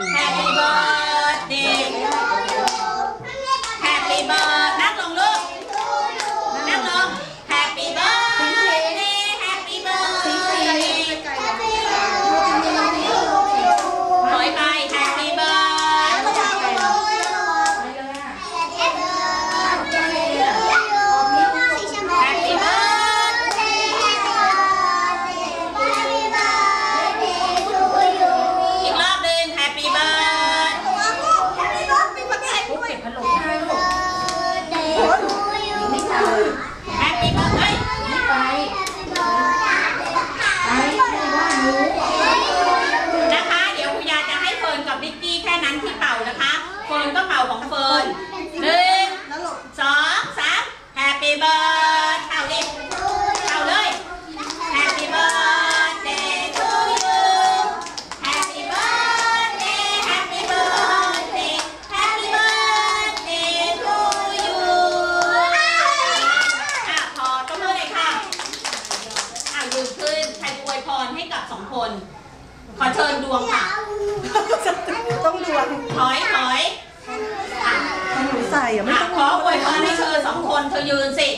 happy เฟิร์นหนึ่งสองสาม Happy birthday เป่าดิเป่าเลย Happy birthday to you Happy birthday Happy birthday Happy birthday to you อะพอต้องมือเลยค่ะอะยืนขึ้นใครอวยพรให้กับสองคน ขอเชิญดวงค่ะ อยอะไม่ต้องขออวยพรให้เธอสองคนเธอยืนสิ